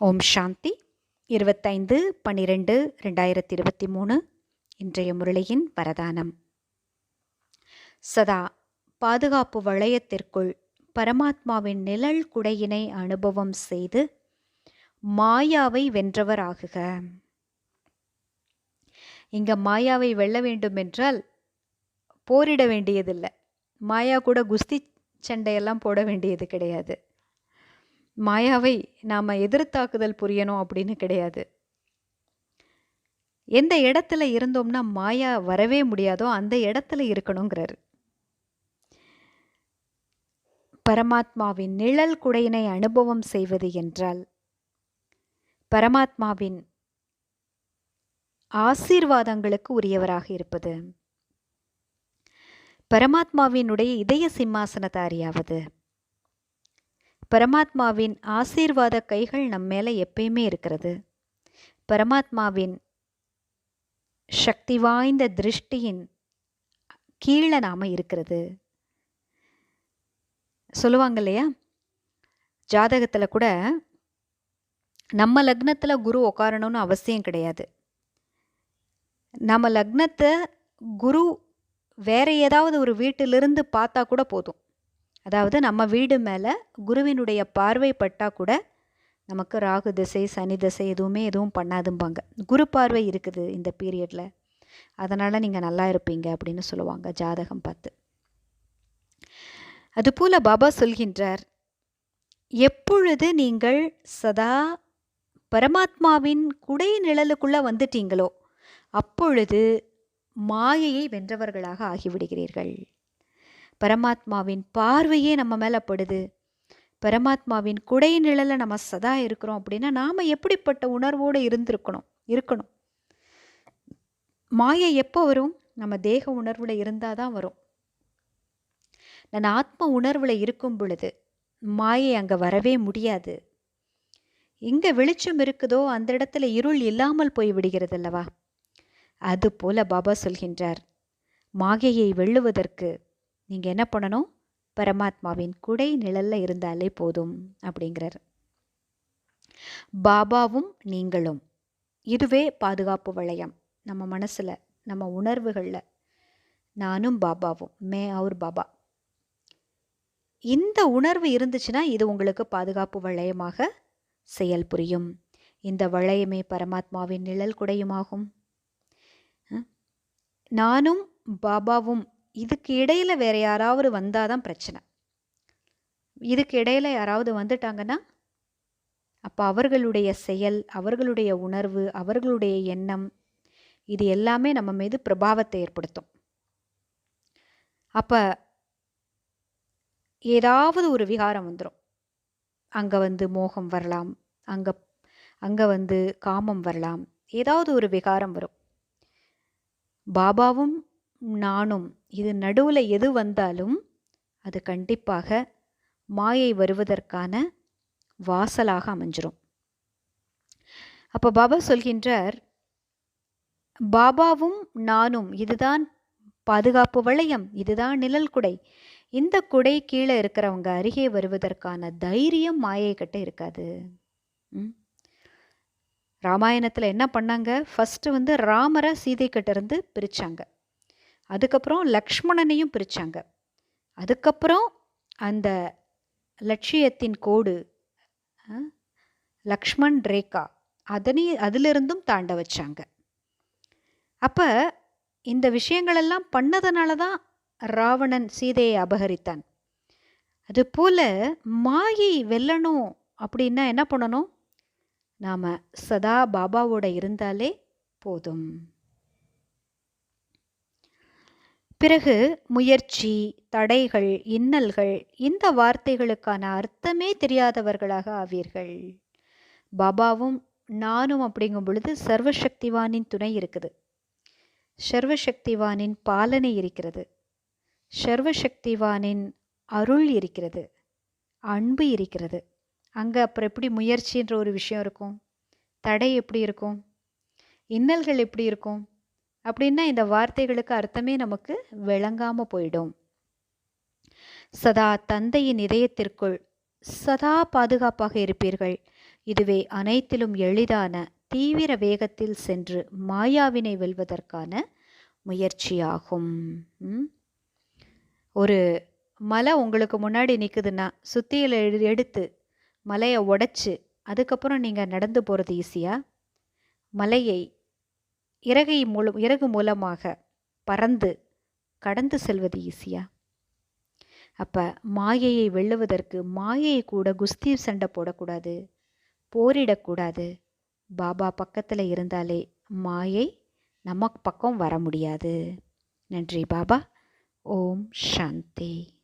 ஓம் சாந்தி. இருபத்தைந்து பன்னிரெண்டு ரெண்டாயிரத்தி இருபத்தி மூணு இன்றைய முரளியின் வரதானம். சதா பாதுகாப்பு வளையத்திற்குள் பரமாத்மாவின் நிழல் குடையினை அனுபவம் செய்து மாயாவை வென்றவராகுக. இங்க மாயாவை வெல்ல வேண்டும் என்றால் போரிட வேண்டியதில்லை. மாயா கூட குஸ்தி சண்டையெல்லாம் போட வேண்டியது கிடையாது. மாயாவை நாம் எதிர்த்தாக்குதல் புரியணும் அப்படின்னு கிடையாது. எந்த இடத்துல இருந்தோம்னா மாயா வரவே முடியாதோ அந்த இடத்துல இருக்கணுங்கிறாரு. பரமாத்மாவின் நிழல் குடையினை அனுபவம் செய்வது என்றால் பரமாத்மாவின் ஆசீர்வாதங்களுக்கு உரியவராக இருப்பது பரமாத்மாவினுடைய இதய சிம்மாசனதாரியாவது பரமாத்மாவின் ஆசீர்வாத கைகள் நம் மேலே எப்பயுமே இருக்கிறது. பரமாத்மாவின் சக்தி வாய்ந்த திருஷ்டியின் கீழே நாம் இருக்கிறது. சொல்லுவாங்க இல்லையா? ஜாதகத்தில் கூட நம்ம லக்னத்தில் குரு உட்காரணும்னு அவசியம் கிடையாது. நம்ம லக்னத்தை குரு வேற ஏதாவது ஒரு வீட்டிலிருந்து பார்த்தா கூட போதும். அதாவது நம்ம வீடு மேலே குருவினுடைய பார்வை பட்டால் கூட நமக்கு ராகு திசை சனி திசை எதுவுமே எதுவும் பண்ணாதும்பாங்க. குரு பார்வை இருக்குது இந்த பீரியடில் அதனால் நீங்கள் நல்லா இருப்பீங்க அப்படின்னு சொல்லுவாங்க ஜாதகம் பார்த்து. அதுபோல பாபா சொல்கின்றார் எப்பொழுது நீங்கள் சதா பரமாத்மாவின் குடை நிழலுக்குள்ளே வந்துட்டீங்களோ அப்பொழுது மாயையை வென்றவர்களாக ஆகிவிடுகிறீர்கள். பரமாத்மாவின் பார்வையே நம்ம மேலே படுது. பரமாத்மாவின் குடை நிழல நம்ம சதா இருக்கிறோம் அப்படின்னா நாம் எப்படிப்பட்ட உணர்வோடு இருந்திருக்கணும்? இருக்கணும். மாயை எப்போ வரும்? நம்ம தேக உணர்வில் இருந்தால் தான் வரும். நான் ஆத்ம உணர்வில் இருக்கும் பொழுது மாயை அங்கே வரவே முடியாது. எங்கே வெளிச்சம் இருக்குதோ அந்த இடத்துல இருள் இல்லாமல் போய் விடுகிறது அல்லவா? அது போல பாபா சொல்கின்றார் மாயையை வெல்லுவதற்கு நீங்கள் என்ன பண்ணணும்? பரமாத்மாவின் குடை நிழலில் இருந்தாலே போதும் அப்படிங்கிறார். பாபாவும் நீங்களும். இதுவே பாதுகாப்பு வளையம். நம்ம மனசில் நம்ம உணர்வுகளில். நானும் பாபாவும். மே அவர் பாபா. இந்த உணர்வு இருந்துச்சுன்னா இது உங்களுக்கு பாதுகாப்பு வளையமாக செயல் புரியும். இந்த வளையமே பரமாத்மாவின் நிழல் குடையுமாகும். நானும் பாபாவும் இதுக்கு இடையில் வேற யாராவது வந்தால் தான் பிரச்சனை. இதுக்கு இடையில் யாராவது வந்துட்டாங்கன்னா அப்போ அவர்களுடைய செயல் அவர்களுடைய உணர்வு அவர்களுடைய எண்ணம் இது எல்லாமே நம்ம மீது பிரபாவத்தை ஏற்படுத்தும். அப்போ ஏதாவது ஒரு விகாரம் வந்துடும் அங்கே வந்து மோகம் வரலாம் அங்கே அங்கே வந்து காமம் வரலாம். ஏதாவது ஒரு விகாரம் வரும். பாபாவும் நானும் இது நடுவில் எது வந்தாலும் அது கண்டிப்பாக மாயை வருவதற்கான வாசலாக அமைஞ்சிரும். அப்போ பாபா சொல்கின்றார் பாபாவும் நானும் இதுதான் பாதுகாப்பு வளையம் இதுதான் நிழல் குடை. இந்த குடை கீழே இருக்கிறவங்க அருகே வருவதற்கான தைரியம் மாயை கிட்ட இருக்காது. ராமாயணத்தில் என்ன பண்ணாங்க? ஃபஸ்ட்டு வந்து ராமரை சீதை கிட்ட இருந்து பிரித்தாங்க அதுக்கப்புறம் லக்ஷ்மணனையும் பிரித்தாங்க அதுக்கப்புறம் அந்த லட்சியத்தின் கோடு லக்ஷ்மண் ரேகா அதனை அதிலிருந்தும் தாண்ட வச்சாங்க. அப்போ இந்த விஷயங்களெல்லாம் பண்ணதுனால தான் ராவணன் சீதையை அபகரித்தான். அதுபோல் மாயை வெல்லணும் அப்படின்னா என்ன பண்ணணும்? நாம் சதா பாபாவோட இருந்தாலே போதும். பிறகு முயற்சி தடைகள் இன்னல்கள் இந்த வார்த்தைகளுக்கான அர்த்தமே தெரியாதவர்களாக ஆவீர்கள். பாபாவும் நானும் அப்படிங்கும் பொழுது சர்வசக்திவானின் துணை இருக்குது. சர்வசக்திவானின் பாலனை இருக்கிறது. சர்வசக்திவானின் அருள் இருக்கிறது. அன்பு இருக்கிறது. அங்கே அப்புறம் எப்படி முயற்சின்ற ஒரு விஷயம் இருக்கும்? தடை எப்படி இருக்கும்? இன்னல்கள் எப்படி இருக்கும்? அப்படின்னா இந்த வார்த்தைகளுக்கு அர்த்தமே நமக்கு விளங்காம போயிடும். சதா தந்தையின் இதயத்திற்குள் சதா பாதுகாப்பாக இருப்பீர்கள். இதுவே அனைத்திலும் எளிதான தீவிர வேகத்தில் சென்று மாயாவினை வெல்வதற்கான முயற்சியாகும். ஒரு மலை உங்களுக்கு முன்னாடி நிற்குதுன்னா சுத்தியில் எடுத்து மலையை உடைச்சு அதுக்கப்புறம் நீங்கள் நடந்து போகிறது ஈஸியாக மலையை இறகை மூலம் இறகு மூலமாக பறந்து கடந்து செல்வது ஈஸியா? அப்போ மாயையை வெல்லுவதற்கு மாயையை கூட குஸ்தி சண்டை போடக்கூடாது போரிடக்கூடாது பாபா பக்கத்தில் இருந்தாலே மாயை நம்ம பக்கம் வர முடியாது. நன்றி பாபா. ஓம் சாந்தி.